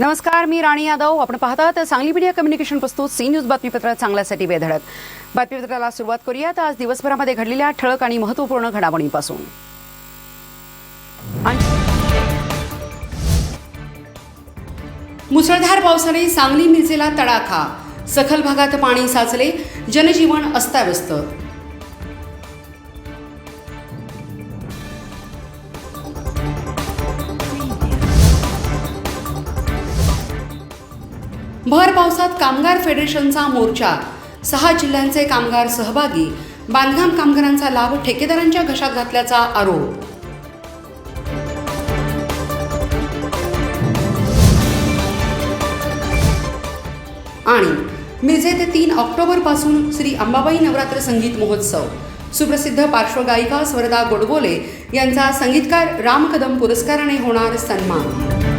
नमस्कार मी राणी यादव. आपण पाहतात सांगली मीडिया कम्युनिकेशन प्रस्तुत सी न्यूज बातमीपत्रात चांगल्यासाठी वेधडत बातमीपत्राला सुरुवात करूयात. आज दिवसभरामध्ये घडलेल्या ठळक आणि महत्त्वपूर्ण घडामोडींपासून. आणि- मुसळधार पावसाने सांगली मिरजेला तडाखा. सखल भागात पाणी साचले. जनजीवन अस्ताव्यस्त. भर पावसात कामगार फेडरेशनचा मोर्चा. सहा जिल्ह्यांचे कामगार सहभागी. बांधकाम कामगारांचा लाभ ठेकेदारांच्या घशात घातल्याचा आरोप. आणि मिरजे ते तीन ऑक्टोबरपासून श्री अंबाबाई नवरात्र संगीत महोत्सव. सुप्रसिद्ध पार्श्वगायिका स्वरदा गोडबोले यांचा संगीतकार राम कदम पुरस्काराने होणार सन्मान.